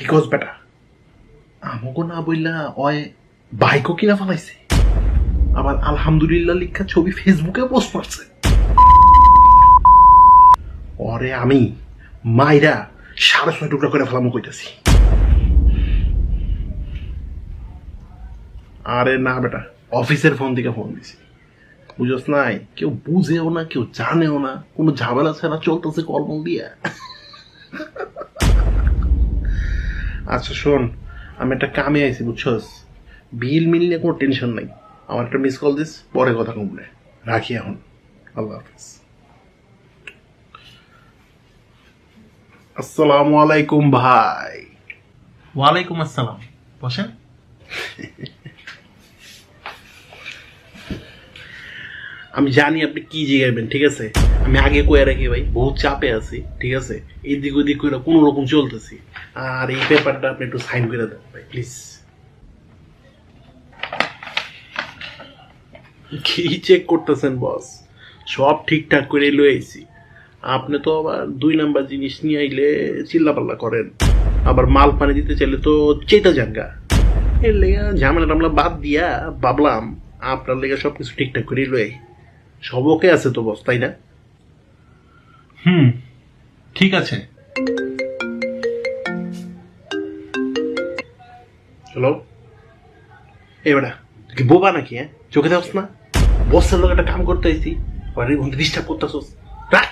কি কস বেটা আমাকে না বললা অয় বাইকও কিনা ফেলাইছে। আবার আলহামদুলিল্লাহ লিখা ছবি ফেসবুকে পোস্ট করছে ওরে আমি মাইরা সাড়ে ছয় টুকরা করে ফেলামো কইতাছি। আরে না বেটা, অফিসের ফোন থেকে ফোন দিছি। বুঝস নাই, কেউ বুঝেও না, কেউ জানেও না, কোনো ঝামেলা ছাড়া চলতেছে কলম দিয়া। আচ্ছা শোন আমি একটা কামে আইছি বুঝছস? বিল মিল নিয়ে কোনো টেনশন নাই। আমার একটা মিস কল দিস পরে কথা কমলে রাখি এখন। আল্লাহ হাফিজ। আসসালামু আলাইকুম ভাই। ওয়ালাইকুম আসসালাম। বসেন। আমি জানি আপনি কি জিগাইবেন ঠিক আছে? আমি আগে কয়ে রাখি ভাই, বহুত চাপে আছি, ঠিক আছে? এদিক ওদিক করে কোনো রকম চলতেছি। আর এই পেপারটা আপনি একটু সাইন করে দেন ভাই প্লিজ কি চেক করতেছেন বস সব ঠিকঠাক করে লয়ে আইছি। আপনি তো আবার দুই নাম্বার জিনিস নিয়ে আইলে চিল্লাপাল্লা করেন। আবার মাল পানি দিতে চাইলে তো চেতা জাঙ্গা এর লেগে ঝামেলা টামলা বাদ দিয়া ভাবলাম, আপনার লেগে সব কিছু ঠিকঠাক করে লয়ে আই। সব ওকে আছে তো বস তাই না? হুম ঠিক আছে। হ্যালো এ বেটা তুই কি বোবা নাকি হ্যাঁ? চোখে দেখছ না? বসের লোক একটা কাম করতে আইছি। বাড়ির বন্ধু ডিস্টার্ব করতেছস। রাখ!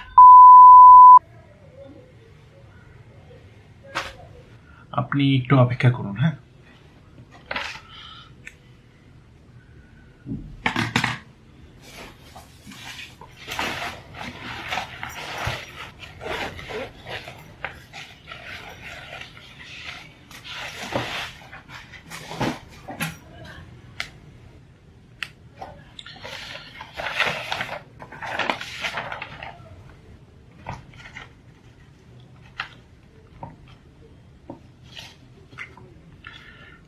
আপনি একটু অপেক্ষা করুন হ্যাঁ?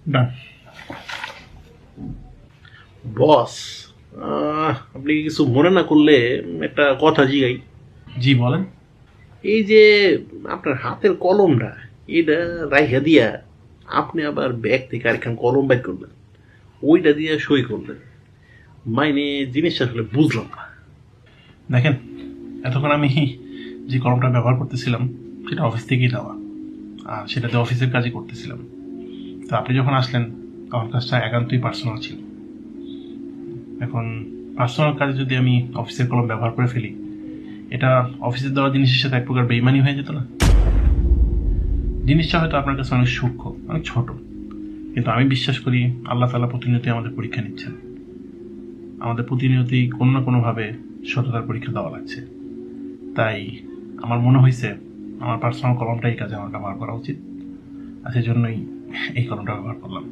ডান বস আপনি কিছু মনে না করলে একটা কথা জিগাই। জি বলেন। এই যে আপনার হাতের কলমটা এটা রাইখা দিয়া আপনি আবার ব্যাগ থেকে আরেকখান কলম বাইর করলেন। ওইটা দিয়ে সই করলেন। মাইনে জিনিসটা আসলে বুঝলাম না। দেখেন এতক্ষণ আমি যে কলমটা ব্যবহার করতেছিলাম সেটা অফিস থেকেই দেওয়া আর সেটাতে অফিসের কাজই করতেছিলাম। তো আপনি যখন আসলেন আমার কাজটা একান্তই পার্সোনাল ছিল। এখন পার্সোনাল কাজে যদি আমি অফিসের কলম ব্যবহার করে ফেলি, এটা অফিসের দেওয়া জিনিসের সাথে এক প্রকার বেইমানি হয়ে যেত না? জিনিসটা হয়তো আপনার কাছে অনেক সূক্ষ্ম, অনেক ছোট, কিন্তু আমি বিশ্বাস করি আল্লাহ তালা প্রতিনিয়ত আমাদের পরীক্ষা নিচ্ছেন। আমাদের প্রতিনিয়তই কোনো না কোনোভাবে সততার পরীক্ষা দেওয়া লাগছে। তাই আমার মনে হয়েছে, আমার পার্সোনাল কলমটাই কাজে আমার ব্যবহার করা উচিত। সেই জন্যই এই কলমটা ব্যবহার করলাম।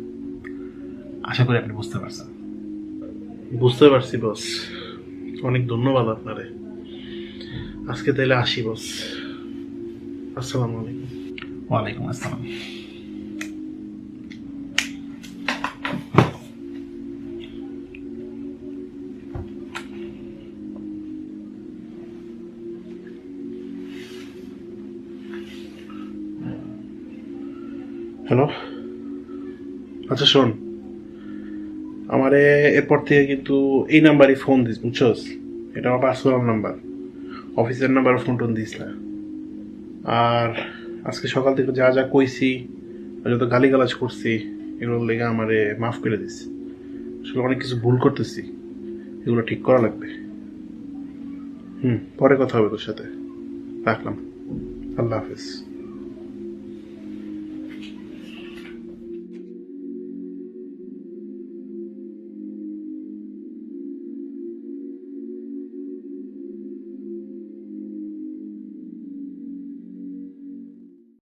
আশা করি আপনি বুঝতে পারছেন। বুঝতে পারছি বস অনেক ধন্যবাদ আপনারে। আজকে তাহলে আসি বস আসসালামু আলাইকুম। ওয়ালাইকুম আসসালাম। হ্যালো? আচ্ছা শোন। আমারে এরপর থেকে কিন্তু এই নাম্বারই ফোন দিস, বুঝছস? এটা আমার পার্সোনাল নাম্বার অফিসের নাম্বার ফোন টোন দিস না। আর আজকে সকাল থেকে যা যা কইছি যত গালিগালাজ করছি, এগুলোর লেগে আমারে মাফ করে দিস। আসলে অনেক কিছু ভুল করতেছি। এগুলো ঠিক করা লাগবে। হুম, পরে কথা হবে তোর সাথে। রাখলাম। আল্লাহ হাফিজ।